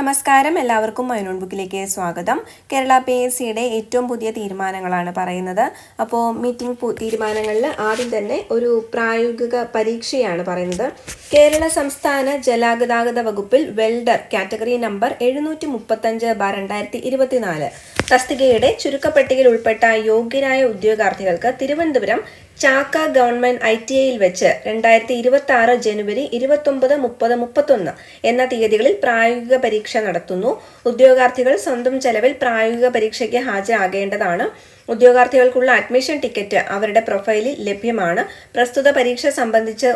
നമസ്കാരം. എല്ലാവർക്കും മൈനോൺ ബുക്കിലേക്ക് സ്വാഗതം. കേരള പി എസ് സിയുടെ ഏറ്റവും പുതിയ തീരുമാനങ്ങളാണ് പറയുന്നത്. അപ്പോൾ മീറ്റിംഗ് തീരുമാനങ്ങളിൽ ആദ്യം തന്നെ ഒരു പ്രായോഗിക പരീക്ഷയാണ് പറയുന്നത്. കേരള സംസ്ഥാന ജലഗതാഗത വകുപ്പിൽ വെൽഡർ കാറ്റഗറി നമ്പർ എഴുന്നൂറ്റി മുപ്പത്തഞ്ച് ബാർ രണ്ടായിരത്തി ഇരുപത്തിനാല്. തസ്തികയുടെ ചുരുക്കപ്പട്ടികയിൽ ഉൾപ്പെട്ട യോഗ്യരായ ഉദ്യോഗാർത്ഥികൾക്ക് Thiruvananthapuram Chakka government I T ഐയിൽ വെച്ച് രണ്ടായിരത്തി ഇരുപത്തി ആറ് ജനുവരി ഇരുപത്തൊമ്പത് മുപ്പത് മുപ്പത്തൊന്ന് എന്ന തീയതികളിൽ പ്രായോഗിക പരീക്ഷ നടത്തുന്നു. ഉദ്യോഗാർത്ഥികൾ സ്വന്തം ചെലവിൽ പ്രായോഗിക പരീക്ഷയ്ക്ക് ഹാജരാകേണ്ടതാണ്. ഉദ്യോഗാർത്ഥികൾക്കുള്ള അഡ്മിഷൻ ടിക്കറ്റ് അവരുടെ പ്രൊഫൈലിൽ ലഭ്യമാണ്. പ്രസ്തുത പരീക്ഷ സംബന്ധിച്ച്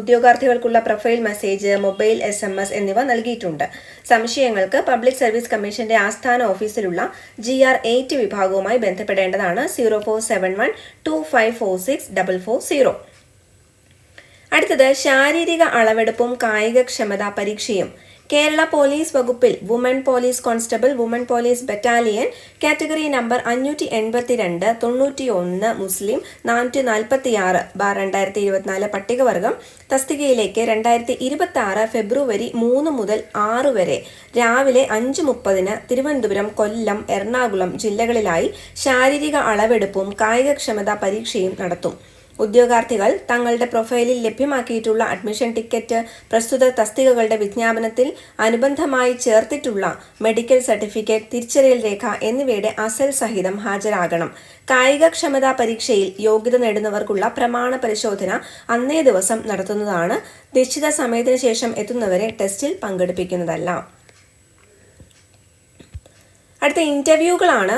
ഉദ്യോഗാർത്ഥികൾക്കുള്ള profile message mobile S M S എന്നിവ നൽകിയിട്ടുണ്ട്. സംശയങ്ങൾക്ക് പബ്ലിക് സർവീസ് കമ്മീഷന്റെ ആസ്ഥാന ഓഫീസിലുള്ള ജി ആർ എയ്റ്റ് വിഭാഗവുമായി ബന്ധപ്പെടേണ്ടതാണ്. Zero four seven one two five four six double four zero. അടുത്തത് ശാരീരിക അളവെടുപ്പും കായികക്ഷമതാ പരീക്ഷയും. കേരള പോലീസ് വകുപ്പിൽ woman police constable woman police battalion category number അഞ്ഞൂറ്റി എൺപത്തിരണ്ട് തൊണ്ണൂറ്റി ഒന്ന് മുസ്ലിം നാനൂറ്റി നാൽപ്പത്തി ആറ് ബാർ രണ്ടായിരത്തി ഇരുപത്തിനാല് പട്ടികവർഗം തസ്തികയിലേക്ക് രണ്ടായിരത്തി ഇരുപത്തി ആറ് ഫെബ്രുവരി മൂന്ന് മുതൽ ആറ് വരെ. രാവിലെ അഞ്ച് മുപ്പതിന് തിരുവനന്തപുരം കൊല്ലം എറണാകുളം ജില്ലകളിലായി ശാരീരിക അളവെടുപ്പും കായികക്ഷമതാ പരീക്ഷയും നടത്തും. ഉദ്യോഗാർത്ഥികൾ തങ്ങളുടെ പ്രൊഫൈലിൽ ലഭ്യമാക്കിയിട്ടുള്ള അഡ്മിഷൻ ടിക്കറ്റ് പ്രസ്തുത തസ്തികകളുടെ വിജ്ഞാപനത്തിൽ അനുബന്ധമായി ചേർത്തിട്ടുള്ള മെഡിക്കൽ സർട്ടിഫിക്കറ്റ് തിരിച്ചറിയൽ രേഖ എന്നിവയുടെ അസൽ സഹിതം ഹാജരാകണം. കായികക്ഷമതാ പരീക്ഷയിൽ യോഗ്യത നേടുന്നവർക്കുള്ള പ്രമാണ പരിശോധന അന്നേ ദിവസം നടത്തുന്നതാണ്. നിശ്ചിത സമയത്തിന് ശേഷം എത്തുന്നവരെ ടെസ്റ്റിൽ പങ്കെടുപ്പിക്കുന്നതല്ല. അടുത്ത ഇന്റർവ്യൂകളാണ്.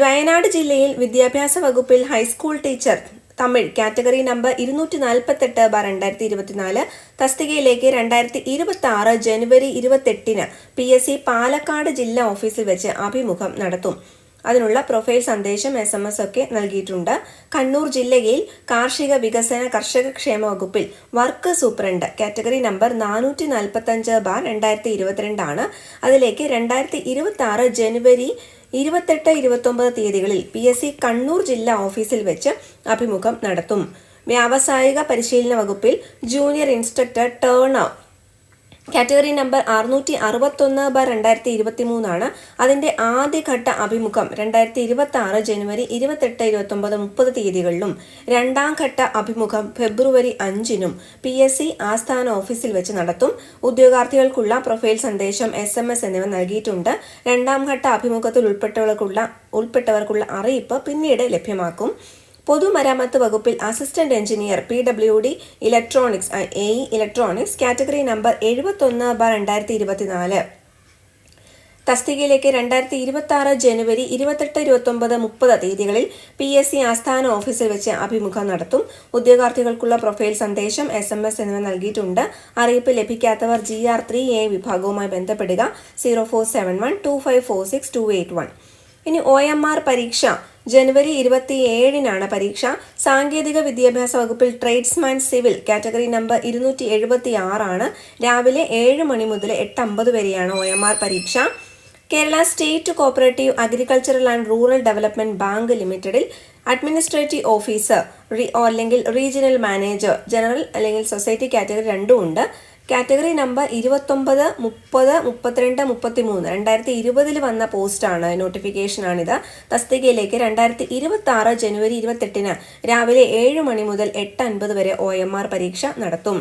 വയനാട് ജില്ലയിൽ വിദ്യാഭ്യാസ വകുപ്പിൽ high school teacher Tamil category number ഇരുന്നൂറ്റി നാൽപ്പത്തെട്ട് ബാർ രണ്ടായിരത്തി ഇരുപത്തിനാല് തസ്തികയിലേക്ക് രണ്ടായിരത്തി ഇരുപത്തി ആറ് ജനുവരി ഇരുപത്തെട്ടിന് പി എസ് സി പാലക്കാട് ജില്ലാ ഓഫീസിൽ വെച്ച് അഭിമുഖം നടത്തും. അതിനുള്ള പ്രൊഫൈൽ സന്ദേശം എസ് എം എസ് ഒക്കെ നൽകിയിട്ടുണ്ട്. കണ്ണൂർ ജില്ലയിൽ കാർഷിക വികസന കർഷക ക്ഷേമ വകുപ്പിൽ വർക്ക് സൂപ്രണ്ട് കാറ്റഗറി നമ്പർ നാനൂറ്റി നാൽപ്പത്തഞ്ച് ബാർ രണ്ടായിരത്തി ഇരുപത്തിരണ്ടാണ് അതിലേക്ക് രണ്ടായിരത്തി ഇരുപത്തി ആറ് ജനുവരി ഇരുപത്തെട്ട് ഇരുപത്തൊമ്പത് തീയതികളിൽ പി എസ് സി കണ്ണൂർ ജില്ലാ ഓഫീസിൽ വെച്ച് അഭിമുഖം നടത്തും. വ്യാവസായിക പരിശീലന വകുപ്പിൽ junior instructor turn category number അറുന്നൂറ്റി അറുപത്തൊന്ന് ബ രണ്ടായിരത്തി ഇരുപത്തി മൂന്നാണ് അതിന്റെ ആദ്യഘട്ട അഭിമുഖം രണ്ടായിരത്തി ഇരുപത്തി ആറ് ജനുവരി ഇരുപത്തെട്ട് ഇരുപത്തൊമ്പത് മുപ്പത് തീയതികളിലും. രണ്ടാം ഘട്ട അഭിമുഖം ഫെബ്രുവരി അഞ്ചിനും പി എസ് സി ആസ്ഥാന ഓഫീസിൽ വെച്ച് നടത്തും. ഉദ്യോഗാർത്ഥികൾക്കുള്ള പ്രൊഫൈൽ സന്ദേശം എസ് എം എസ് എന്നിവ നൽകിയിട്ടുണ്ട്. രണ്ടാം ഘട്ട അഭിമുഖത്തിൽ ഉൾപ്പെട്ടവർക്കുള്ള ഉൾപ്പെട്ടവർക്കുള്ള അറിയിപ്പ് പിന്നീട് ലഭ്യമാക്കും. പൊതുമരാമത്ത് വകുപ്പിൽ assistant engineer P W D electronics A electronics category number എഴുപത്തൊന്ന് ബാർ രണ്ടായിരത്തി ഇരുപത്തിനാല് തസ്തികയിലേക്ക് രണ്ടായിരത്തി ഇരുപത്തി ആറ് ജനുവരി ഇരുപത്തെട്ട് ഇരുപത്തൊമ്പത് മുപ്പത് തീയതികളിൽ പി എസ് സി ആസ്ഥാന ഓഫീസിൽ വെച്ച് അഭിമുഖം നടത്തും. ഉദ്യോഗാർത്ഥികൾക്കുള്ള പ്രൊഫൈൽ സന്ദേശം എസ് എം എസ് എന്നിവ നൽകിയിട്ടുണ്ട്. അറിയിപ്പ് ലഭിക്കാത്തവർ ജി ആർ ത്രീ എ വിഭാഗവുമായി ബന്ധപ്പെടുക. Zero four seven one two five four six two eight one. ഇനി ഒ എം ആർ പരീക്ഷ. ജനുവരി ഇരുപത്തി ഏഴിനാണ് പരീക്ഷ. സാങ്കേതിക വിദ്യാഭ്യാസ വകുപ്പിൽ ട്രേഡ്സ്മാൻ സിവിൽ കാറ്റഗറി നമ്പർ ഇരുന്നൂറ്റി എഴുപത്തി ആറാണ് രാവിലെ ഏഴ് മണി മുതൽ എട്ട് അമ്പത് വരെയാണ് ഒ എം ആർ പരീക്ഷ. Kerala state cooperative agricultural and rural development bank ലിമിറ്റഡിൽ അഡ്മിനിസ്ട്രേറ്റീവ് ഓഫീസർ അല്ലെങ്കിൽ റീജിയണൽ മാനേജർ ജനറൽ അല്ലെങ്കിൽ സൊസൈറ്റി കാറ്റഗറി രണ്ടും ഉണ്ട്. കാറ്റഗറി നമ്പർ ഇരുപത്തൊമ്പത് മുപ്പത് മുപ്പത്തിരണ്ട് മുപ്പത്തി മൂന്ന് രണ്ടായിരത്തി ഇരുപതിൽ വന്ന പോസ്റ്റാണ്. നോട്ടിഫിക്കേഷനാണിത്. തസ്തികയിലേക്ക് രണ്ടായിരത്തി ഇരുപത്തി ആറ് ജനുവരി ഇരുപത്തെട്ടിന് രാവിലെ ഏഴ് മണി മുതൽ എട്ട് അൻപത് വരെ ഒ എം ആർ പരീക്ഷ നടത്തും.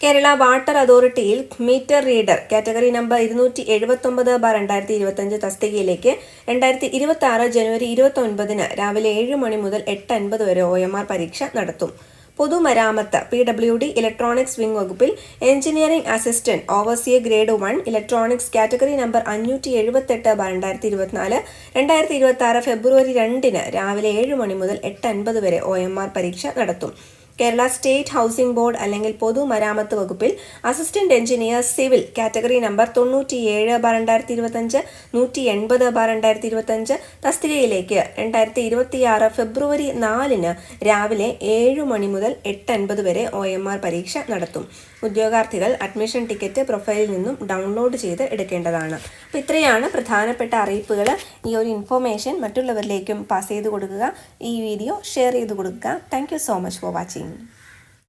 കേരള വാട്ടർ അതോറിറ്റിയിൽ മീറ്റർ റീഡർ കാറ്റഗറി നമ്പർ ഇരുന്നൂറ്റി എഴുപത്തൊമ്പത് ബാർ രണ്ടായിരത്തി ഇരുപത്തഞ്ച് തസ്തികയിലേക്ക് രണ്ടായിരത്തി ഇരുപത്തി ആറ് ജനുവരി ഇരുപത്തി ഒൻപതിന് രാവിലെ ഏഴ് മണി മുതൽ എട്ട് അൻപത് വരെ ഒ എം ആർ പരീക്ഷ നടത്തും. പൊതുമരാമത്ത് P W D electronics wing വകുപ്പിൽ engineering assistant overseer grade one electronics category number അഞ്ഞൂറ്റി എഴുപത്തെട്ട് രണ്ടായിരത്തി ഇരുപത്തിനാല് രണ്ടായിരത്തി ഇരുപത്തി ആറ് ഫെബ്രുവരി രണ്ടിന് രാവിലെ ഏഴ് മണി മുതൽ എട്ട് അൻപത് വരെ ഒ എം ആർ പരീക്ഷ നടത്തും. കേരള സ്റ്റേറ്റ് ഹൗസിംഗ് ബോർഡ് അല്ലെങ്കിൽ പൊതുമരാമത്ത് വകുപ്പിൽ assistant engineer civil category number തൊണ്ണൂറ്റിയേഴ് ബാർ രണ്ടായിരത്തി ഇരുപത്തഞ്ച് നൂറ്റി എൺപത് ബാർ രണ്ടായിരത്തി ഇരുപത്തഞ്ച് തസ്തികയിലേക്ക് രണ്ടായിരത്തി ഇരുപത്തിയാറ് ഫെബ്രുവരി നാലിന് രാവിലെ ഏഴ് മണി മുതൽ എട്ട് അൻപത് വരെ ഒ എം ആർ പരീക്ഷ നടത്തും. ഉദ്യോഗാർത്ഥികൾ അഡ്മിഷൻ ടിക്കറ്റ് പ്രൊഫൈലിൽ നിന്നും ഡൗൺലോഡ് ചെയ്ത് എടുക്കേണ്ടതാണ്. അപ്പോൾ ഇത്രയാണ് പ്രധാനപ്പെട്ട അറിയിപ്പുകൾ ഈ ഒരു ഇൻഫോർമേഷൻ മറ്റുള്ളവരിലേക്കും പാസ് ചെയ്ത് കൊടുക്കുക. ഈ വീഡിയോ ഷെയർ ചെയ്ത് കൊടുക്കുക. Thank so much for watching. Amen.